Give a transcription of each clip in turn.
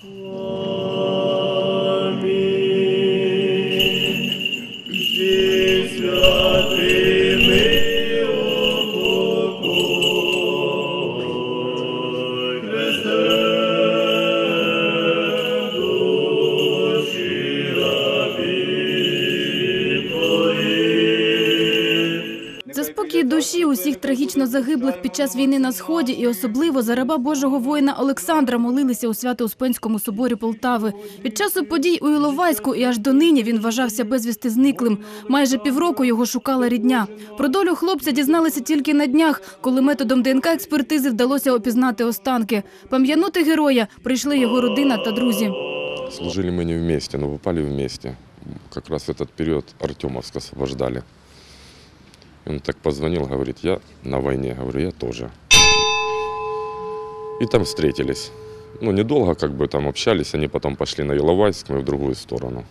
За спокій душі усіх трагічно загиблих під час війни на сході і особливо за раба Божого воїна Олександра молилися у Свято-Успенському соборі Полтави. Від часу подій у Іловайську і аж до нині він вважався безвісти зниклим. Майже півроку його шукала рідня. Про долю хлопця дізналися тільки на днях, коли методом ДНК експертизи вдалося опізнати останки. Пам'янути героя прийшли його родина та друзі. Служили мы не вместе, но попали вместе. Как раз в этот период Артемовск освобождали. И он так позвонил, говорит, я на войне. Говорю, я тоже. И там встретились. Ну, недолго как бы там общались, они потом пошли на Иловайск, мы в другую сторону.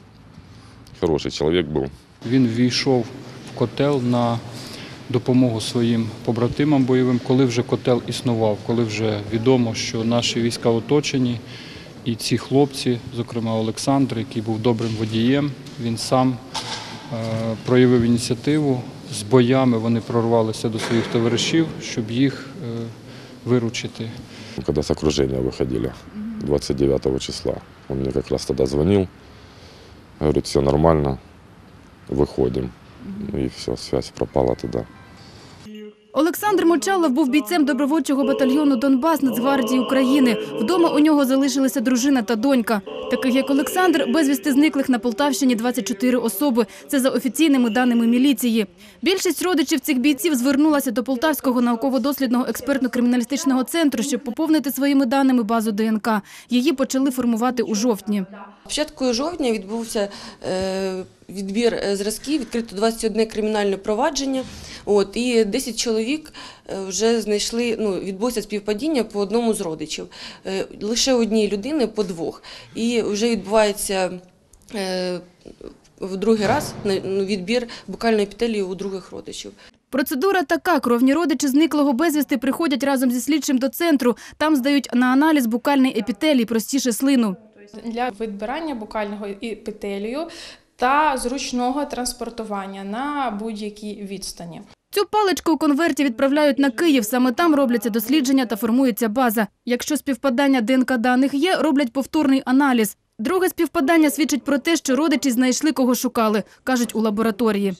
Хороший человек был. Він ввійшов в котел на допомогу своїм побратимам бойовим, коли вже котел існував, коли вже відомо, що наші війська оточені, і ці хлопці, зокрема Олександр, який був добрим водієм, він сам е, проявив ініціативу. з боями вони прорвалися до своїх товаришів, щоб їх е, виручити. Когда с окружения выходили, 29 числа. Он мне как раз тогда звонил. Говорит, все нормально, выходим. Ну и все, связь пропала тогда. Олександр Мочалов був бійцем добровольчого батальйону Донбас Нацгвардії України. Вдома у нього залишилися дружина та донька. Таких як Олександр, безвісти зниклих на Полтавщині 24 особи. Це за офіційними даними міліції. Більшість родичів цих бійців звернулася до Полтавського науково-дослідного експертно-криміналістичного центру, щоб поповнити своїми даними базу ДНК. Її почали формувати у жовтні. Початку жовтня відбувся е, відбір е, зразків, відкрито 21 кримінальне провадження. От, і 10 чоловік е, вже знайшли, ну, відбулося співпадіння по одному з родичів. Е, Лише одній людини по двох. І вже відбувається в другий раз ну, відбір букальної епітелії у других родичів. Процедура така. Кровні родичі зниклого безвісти приходять разом зі слідчим до центру. Там здають на аналіз букальний епітелій, простіше слину. для відбирання букального епітелію та зручного транспортування на будь-якій відстані. Цю паличку у конверті відправляють на Київ. Саме там робляться дослідження та формується база. Якщо співпадання ДНК даних є, роблять повторний аналіз. Друге співпадання свідчить про те, що родичі знайшли, кого шукали, кажуть у лабораторії.